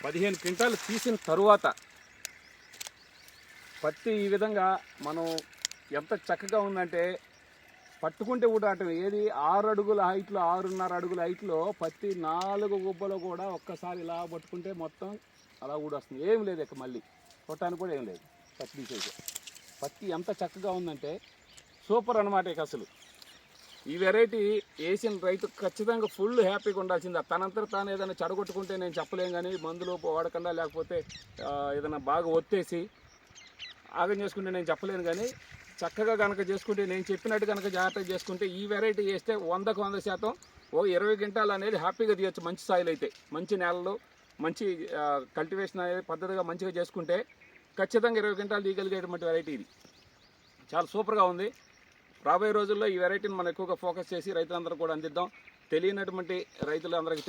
పదిహేను క్వింటాలు తీసిన తరువాత పత్తి ఈ విధంగా మనం ఎంత చక్కగా ఉందంటే పట్టుకుంటే ఊటాటం ఏది? ఆరు అడుగుల హైట్లో ఆరున్నర అడుగుల హైట్లో పత్తి నాలుగు గుబ్బలు కూడా ఒక్కసారి ఇలా పట్టుకుంటే మొత్తం అలా ఊడొస్తుంది ఏం లేదు ఇక మళ్ళీ. కొట్టడానికి కూడా ఏం లేదు. పత్తి తీసేసి. పత్తి ఎంత చక్కగా ఉందంటే సూపర్ అనమాట ఇక అసలు. ఈ వెరైటీ వేసిన రైతు ఖచ్చితంగా ఫుల్ హ్యాపీగా ఉండాల్సిందే. తనంతా తాను ఏదైనా చెడగొట్టుకుంటే నేను చెప్పలేం కానీ మందులు వాడకుండా లేకపోతే ఏదైనా బాగా ఒత్తేసి ఆగం చేసుకుంటే నేను చెప్పలేను కానీ చక్కగా కనుక చేసుకుంటే నేను చెప్పినట్టు కనుక జాగ్రత్తగా చేసుకుంటే ఈ వెరైటీ వేస్తే వందకు వంద శాతం ఓ ఇరవై గంటలు అనేది హ్యాపీగా తీయచ్చు మంచి సాయిల్ అయితే. మంచి నేలలో మంచి కల్టివేషన్ అనేది పద్ధతిగా మంచిగా చేసుకుంటే ఖచ్చితంగా ఇరవై గంటలు తీయగలిగేటువంటి వెరైటీ ఇది. చాలా సూపర్గా ఉంది. రాబోయే రోజుల్లో ఈ వెరైటీని మనం ఎక్కువగా ఫోకస్ చేసి రైతులందరూ కూడా అందిద్దాం. తెలియనటువంటి రైతులందరికీ